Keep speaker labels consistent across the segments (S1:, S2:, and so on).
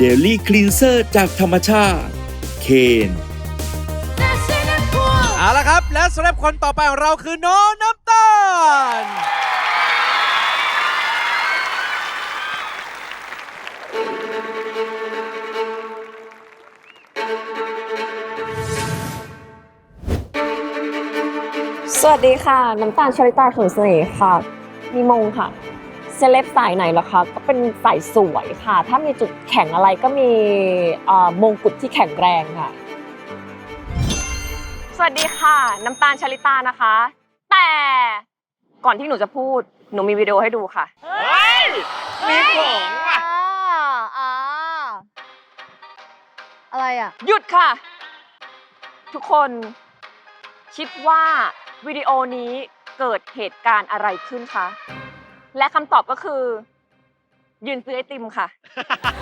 S1: Daily Cleanser จากธรรมชาติ เคน
S2: เอาละครับ และสำหรับคนต่อไปของเราคือน้องน้ำตาล
S3: สวัสดีค่ะ น้ำตาลชริตาเขิงเสน่ห์ค่ะ มีมงค่ะ เซเลบสายไหนเหรอคะก็เป็นสายสวยค่ะ ถ้ามีจุดแข็งอะไรก็มีเอ่อมงกุฎที่แข็งแรงค่ะ สวัสดีค่ะ น้ำตาลชลิตานะคะ แต่ก่อนที่หนูจะพูด หนูมีวิดีโอให้ดูค่ะ
S2: มีของว่ะ
S4: อ่าอะไรอะ
S3: หยุดค่ะ ทุกคนคิดว่าวิดีโอนี้เกิดเหตุการณ์อะไรขึ้นคะ และคำตอบก็คือ ยืนซื้อไอติมค่ะ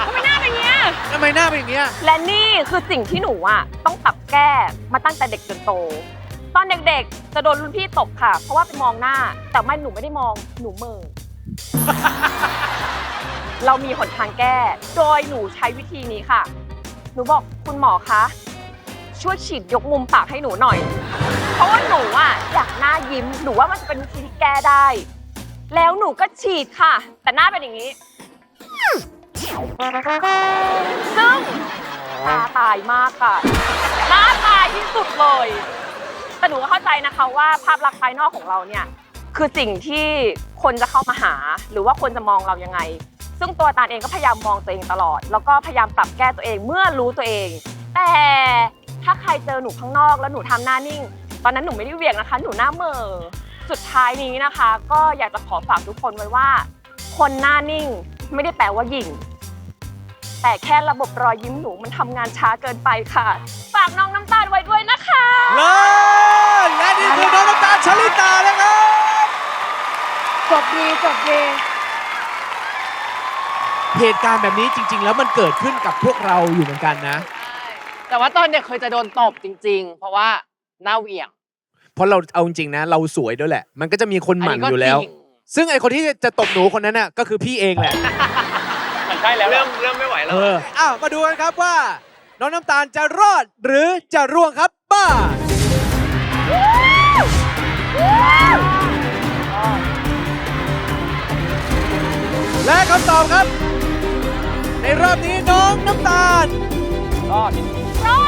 S3: ทำไมหน้าเป็นอย่างเงี้ย
S2: ทำไมหน้าเป็นอย่างเงี้ย
S3: และนี่คือสิ่งที่หนูอะต้องปรับแก้มาตั้งแต่เด็กจนโต ตอนเด็กๆ จะโดนรุ่นพี่ตบค่ะ เพราะว่าไปมองหน้า แต่ไม่หนูไม่ได้มองหนูเมิงเรามีหนทางแก้ โดยหนูใช้วิธีนี้ค่ะ หนูบอกคุณหมอคะ ช่วยฉีดยกมุมปากให้หนูหน่อย เพราะว่าหนูอะอยากหน้ายิ้ม หนูว่ามันจะเป็นวิธีที่แก้ได้ แล้วหนูก็ฉีดค่ะ แต่หน้าเป็นอย่างนี้ ซึ่งตาตายมากค่ะ หน้าตายที่สุดเลย แต่หนูก็เข้าใจนะคะว่าภาพลักษณ์ภายนอกของเราเนี่ย คือสิ่งที่คนจะเข้ามาหา หรือว่าคนจะมองเรายังไง ซึ่งตัวตาลเองก็พยายามมองตัวเองตลอด แล้วก็พยายามปรับแก้ตัวเองเมื่อรู้ตัวเอง แต่ถ้าใครเจอหนูข้างนอกแล้วหนูทำหน้านิ่ง ตอนนั้นหนูไม่ได้เหวี่ยงนะคะ หนูหน้าเหม่อ สุดท้ายนี้นะคะ ก็อยากจะขอฝากทุกคนไว้ว่า คนหน้านิ่งไม่ได้แปลว่าหยิ่ง แต่แค่ระบบรอยยิ้มหนูมันทำงานช้าเกินไปค่ะ ฝากน้องน้ำตาลไว้ด้วยนะคะ
S2: เลิศและนี่คือน้องน้ำตาลชลิตานะครับ
S4: จบดีจบดี
S2: เหตุการณ์แบบนี้จริง ๆ แล้วมันเกิดขึ้นกับพวกเราอยู่เหมือนกันนะ
S5: แต่ว่าตอนเด็กเคยจะโดนตบจริง ๆ เพราะว่าหน้าเหวี่ยง
S2: เพราะเราเอาจริงๆนะ เราสวยด้วยแหละ มันก็จะมีคนหมั่น
S5: ก็
S2: อยู่แล้ว
S5: จริง
S2: ซึ่งไอคนที่จะตบหนูคนนั้นน่ะก็คือพี่เองแหละ
S5: ใช่แล้วเริ่มเริ่มไม่ไหวแล้ว
S2: เอออ้าวมาดูกันครับว่า น้องน้ำตาลจะรอดหรือจะร่วงครับป้าและคำตอบครับ ในรอบนี้น้องน้ำตาล
S5: รอด
S2: ร่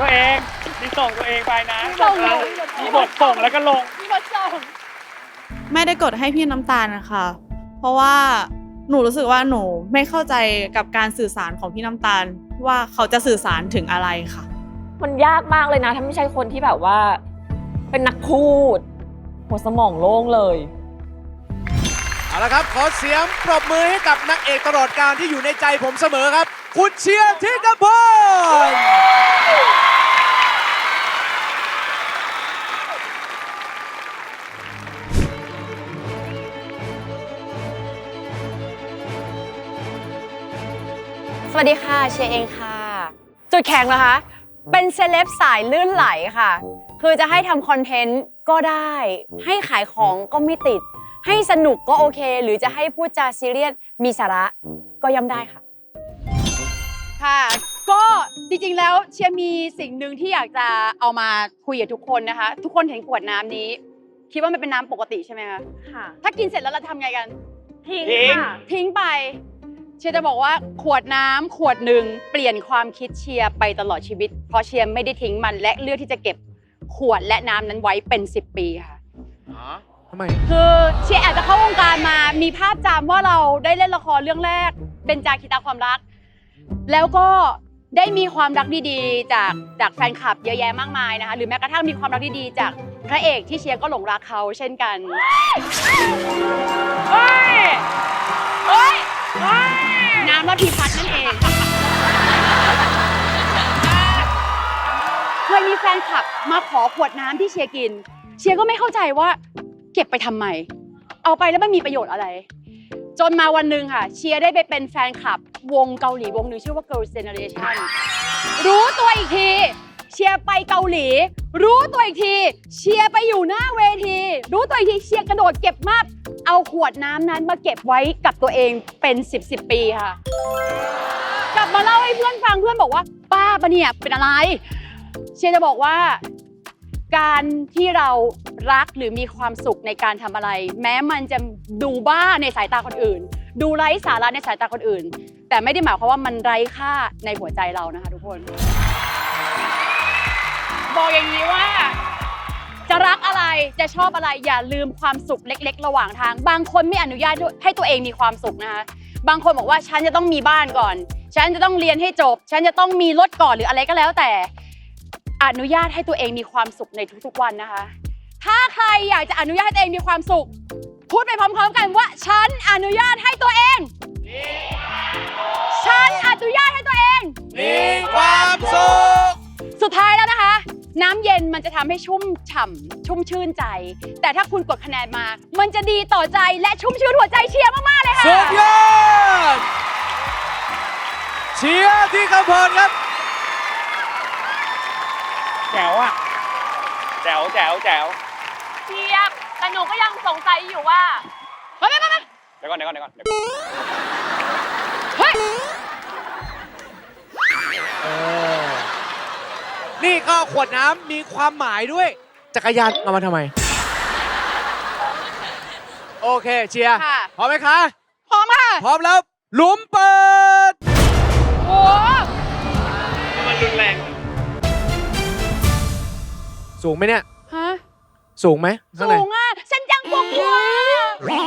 S6: ตัวเองมีส่งตัวเองไปนะมีบทส่งแล้วก็ลง
S7: ไม่ได้กดให้พี่น้ำตาลนะคะ เพราะว่าหนูรู้สึกว่าหนูไม่เข้าใจกับการสื่อสารของพี่น้ำตาล ว่าเขาจะสื่อสารถึงอะไรค่ะ
S3: มันยากมากเลยนะ ถ้าไม่ใช่คนที่แบบว่า เป็นนักพูด หัวสมองโล่งเลย
S2: เอาละครับ ขอเสียงปรบมือให้กับนักเอกตลอดการที่อยู่ในใจผมเสมอครับ คุณเชียร์ที่กระพร
S4: วัสดีค่ะเชียร์เองค่ะ จุดแข็งเหรอคะ เป็นเซเลบสายลื่นไหลค่ะ คือจะให้ทำคอนเทนต์ก็ได้ ให้ขายของก็ไม่ติด ให้สนุกก็โอเค หรือจะให้พูดจาซีเรียสมีสาระก็ย่อมได้ค่ะ
S8: ค่ะ ก็จริงๆแล้วเชียร์มีสิ่งหนึ่งที่อยากจะเอามาคุยกับทุกคนนะคะ ทุกคนเห็นขวดน้ำนี้ คิดว่ามันเป็นน้ำปกติใช่ไหมคะ
S3: ค่ะ
S8: ถ้ากินเสร็จแล้วเราทำไงกัน
S3: ทิ้ง
S6: ทิ้ง
S3: ค่ะ
S8: ทิ้งไป เชียร์จะบอกว่าขวดน้ำขวดหนึ่งเปลี่ยนความคิดเชียร์ไปตลอดชีวิต เพราะเชียร์ไม่ได้ทิ้งมันและเลือกที่จะเก็บขวดและน้ำนั้นไว้เป็น 10 ปีค่ะ
S2: ทำไม
S8: คือเชียร์อาจจะเข้าวงการมามีภาพจำว่าเราได้เล่นละครเรื่องแรก เป็นจาคิตาความรัก แล้วก็ได้มีความรักดีๆ จากจากแฟนคลับเยอะแยะมากมายนะคะหรือแม้กระทั่งมีความรักดีๆจากพระเอกที่เชียร์ก็หลงรักเขาเช่นกันเฮ้ยเฮ้ย น้ำระพีพัฒน์นั่นเองเคยมีแฟนคลับมาขอขวดน้ำที่เชียร์กิน เชียร์ก็ไม่เข้าใจว่า เก็บไปทำไม เอาไปแล้วมันมีประโยชน์อะไร จนมาวันหนึ่งค่ะ เชียร์ได้ไปเป็นแฟนคลับ วงเกาหลีวงหนึ่งชื่อว่า Girls' Generation รู้ตัวอีกที เชียร์ไปเกาหลี รู้ตัวอีกที เชียร์ไปอยู่หน้าเวที รู้ตัวอีกทีเชียร์กระโดดเก็บมากเอาขวดน้ำนั้นมาเก็บไว้กับตัวเองเป็น 10บสปีค่ะ กลับมาเล่าให้เพื่อนฟังเพื่อนบอกว่า ป้าปะเนี่ยเป็นอะไร เชียร์จะบอกว่า การที่เรารักหรือมีความสุขในการทำอะไร แม้มันจะดูบ้าในสายตาคนอื่น ดูไร้สาระในสายตาคนอื่น แต่ไม่ได้หมายความว่ามันไร้ค่าในหัวใจเรานะคะทุกคน บอกอย่างนี้ว่า จะรักอะไรจะชอบอะไรอย่าลืมความสุขเล็ก ๆ ระหว่างทาง บางคนไม่อนุญาตให้ตัวเองมีความสุขนะคะบางคนบอกว่าฉันจะต้องมีบ้านก่อน ฉันจะต้องเรียนให้จบ ฉันจะต้องมีรถก่อนหรืออะไรก็แล้วแต่ อนุญาตให้ตัวเองมีความสุขในทุกๆวันนะคะ ถ้าใครอยากจะอนุญาตให้ตัวเองมีความสุข พูดไปพร้อมๆกันว่า ฉันอนุญาตให้ตัวเองฉั มันจะทำให้ชุ่มฉ่ำชุ่มชื่นใจ แต่ถ้าคุณกดคะแนนมา มันจะดีต่อใจและชุ่มชื่นหัวใจเชียร์มาก ๆ เลยค่ะ
S2: สุดยอด เชียร์ที่คำพรครับ
S6: แจ๋วอะแจ๋วแจ๋วแจ๋ว
S3: เทียบแต่หนูก็ยังสงสัยอยู่ว่า
S8: เฮ้ยมามา
S6: เดี๋ยวก่อนเดี๋ยวก่อนเดี๋ยวก่อนเดี๋ยวก่อน
S8: เฮ้ย
S2: นี่ก็ขวดน้ำมีความหมายด้วย จักรยานเอามาทำไม โอเคเชียร์
S8: ค่ะ
S2: พร้อมไหมคะ
S8: พร้อมค่ะ
S2: พร้อมแล้วหลุมเปิด
S8: โอ้
S6: มันรุนแรง
S2: สูงไหมเนี่ย
S8: ฮะ
S2: สูงไหมข้างใน
S8: สูงอะ ฉันยังกลัวกลัว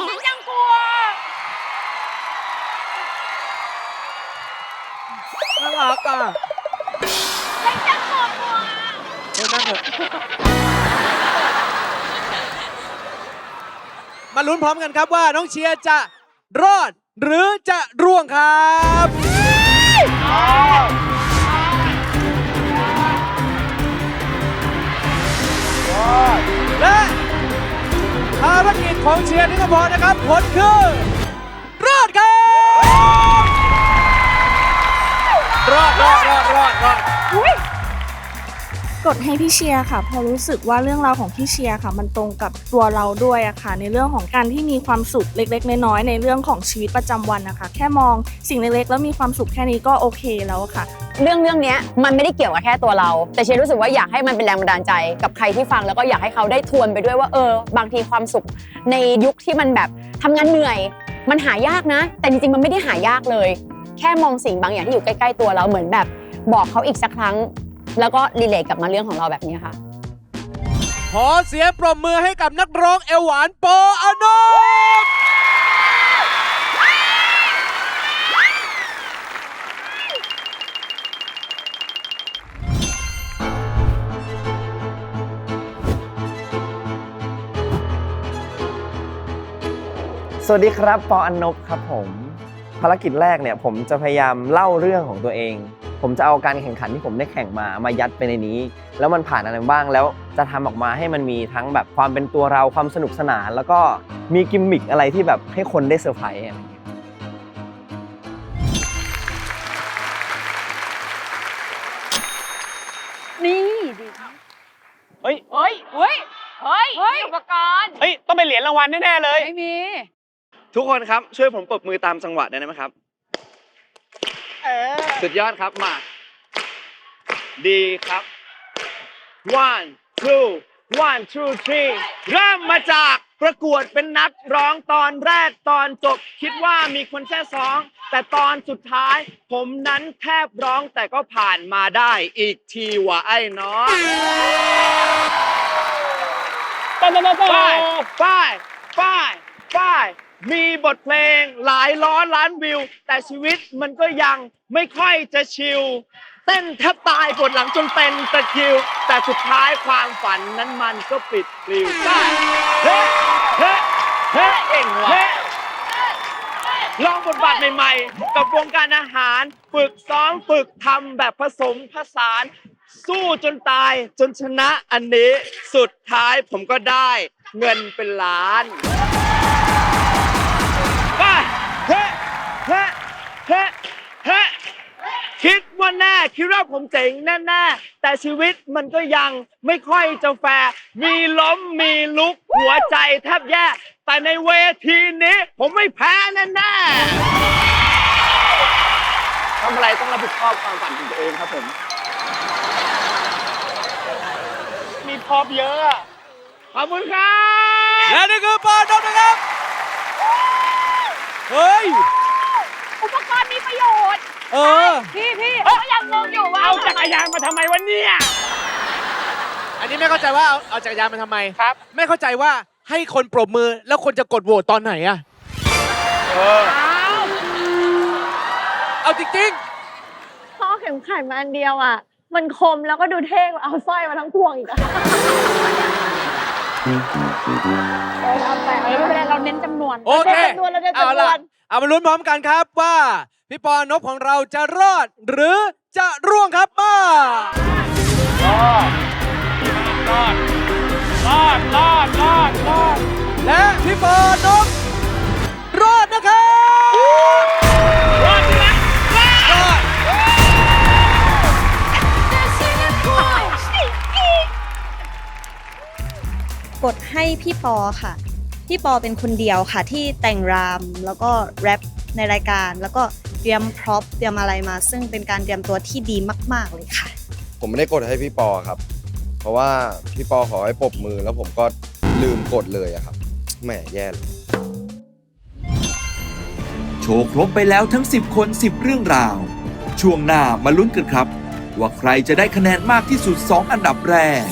S8: ฉันยังกลัว
S2: น่ารักอะ เออนั่งเถอะมาลุ้นพร้อมกันครับว่าน้องเชียร์จะรอดหรือจะร่วงครับและภารกิจของเชียร์นิกพรนะครับผลคือ
S9: กดให้พี่เชียร์ค่ะเพราะรู้สึกว่าเรื่องราวของพี่เชียร์ค่ะ มันตรงกับตัวเราด้วยอะค่ะ ในเรื่องของการที่มีความสุขเล็ก ๆ น้อยๆในเรื่องของชีวิตประจำวันนะคะแค่มองสิ่งเล็กๆแล้วมีความสุขแค่นี้ก็โอเคแล้วค่ะ
S4: เรื่องเรื่องเนี้ยมันไม่ได้เกี่ยวกับแค่ตัวเรา แต่เชียร์รู้สึกว่าอยากให้มันเป็นแรงบันดาลใจกับใครที่ฟังแล้วก็อยากให้เขาได้ทวนไปด้วยว่าเออ บางทีความสุขในยุคที่มันแบบทำงานเหนื่อย มันหายากนะ แต่จริงๆมันไม่ได้หายากเลย แค่มองสิ่งบางอย่างที่อยู่ใกล้ ๆ ตัวเราเหมือนแบบ บอกเขาอีกสักครั้ง แล้วก็รีเลทกลับมาเรื่องของเราแบบนี้ค่ะ
S2: ขอเสียงปรบมือให้กับนักร้องเอวหวานปออนบ
S10: สวัสดีครับ ปออันนบครับผม ภารกิจแรกเนี่ยผมจะพยายามเล่าเรื่องของตัวเอง ผมจะเอาการแข่งขันที่ผมได้แข่งมามายัดไปในนี้ แล้วมันผ่านอะไรบ้างแล้วจะทำออกมาให้มันมีทั้งแบบความเป็นตัวเราความสนุกสนาน แล้วก็มีกิมมิคอะไรที่แบบให้คนได้เซอร์ไพรส์อะไรอย่างเงี้ย
S8: นี่ดี
S6: เฮ้ย
S3: เฮ้ยเฮ้ยเฮ้ย
S8: เฮ้ย
S3: อุปกรณ์
S6: เฮ้ยต้องเป็นเหรียญรางวัลแน่ๆเลย
S8: ไม่มี
S10: ทุกคนครับช่วยผมปรบมือตามจังหวะได้ไหมครับ สุดยอดครับมา ดีครับ one two one two three เริ่มมาจากประกวดเป็นนักร้องตอนแรกตอนจบ คิดว่ามีคนแค่สอง แต่ตอนสุดท้าย ผมนั้นแทบร้องแต่ก็ผ่านมาได้อีกทีว่ะไอ้น้อง
S6: ไปไปไปไป
S10: ป้ายป้าย ป้ายป้มีบทเพลงหลายล้านล้านวิว แต่ชีวิตมันก็ยังไม่ค่อยจะชิล เต้นแทบตายปวดหลังจนเป็นตะคริว แต่สุดท้ายความฝันนั้นมันก็ปิดปลิวป้เฮ้เฮ้เฮ้เก่งว่ะ ลองบทบาทใหม่ๆ กับวงการอาหาร ฝึกซ้อมฝึกทำแบบผสมผสาน สู้จนตายจนชนะอันนี้ สุดท้ายผมก็ได้ เงินเป็นล้าน ฮ้เฮ้เฮ้เฮ้คิดคิดว่าแน่คิดว่าผมเจ๋งแน่ๆแต่ชีวิตมันก็ยังไม่ค่อยจะแฟร์มีล้มมีลุกหัวใจแทบแย่ แต่ในเวทีนี้ ผมไม่แพ้แน่ๆทำอะไรต้องรับผิดชอบความฝันของตัวเองครับผม
S6: มีพอบเยอะอะ
S10: ขอบคุณครับ
S2: และนี่คือปอนบนะครับ เฮ้ย
S3: อุปกรณ์มี ประโยชน์
S2: เออ
S3: พี่พี่ก็ยังงงอยู่ว่า
S6: เอาจักรยานมาทำไมวะเนี่ย
S2: อันนี้ไม่เข้าใจว่าเอาเอาจักรยานมาทำไม
S6: ครับ
S2: ไม่เข้าใจว่าให้คนปรบมือแล้วคนจะกดโหวตตอนไหนอะ
S6: เออ
S2: เอาจริง
S3: พ่อเข็มขัดมาอันเดียวอะ มันคมแล้วก็ดูเท่กว่าเอาสร้อยมาทั้งพวงอีกอะเออ เอาไปเอาไม่เป็นไรเราเน้นจำนวน
S2: ๆโอเค
S3: เราเน้นจำนวนเราเน้น
S2: เอา
S3: จำน
S2: ล่ะ
S3: วน
S2: เอามาลุ้นพร้อมกันครับว่า พี่ปอนบของเราจะรอด หรือจะร่วงครับมา
S6: รอดรอดรอดรอดรอดรอด
S2: และพี่ปอนบ
S11: พี่ปอค่ะ พี่ปอเป็นคนเดียวค่ะที่แต่งรามแล้วก็แรปในรายการ แล้วก็เตรียมพร็อพเตรียมอะไรมา ซึ่งเป็นการเตรียมตัวที่ดีมาก ๆเลยค่ะ
S12: ผมไม่ได้กดให้พี่ปอครับ เพราะว่าพี่ปอขอให้ปรบมือ แล้วผมก็ลืมกดเลยอะครับแหมแย่เลย
S1: โชว์ครบไปแล้วทั้ง 10 คน 10 เรื่องราว ช่วงหน้ามาลุ้นกันครับ ว่าใครจะได้คะแนนมากที่สุด 2 อันดับแรก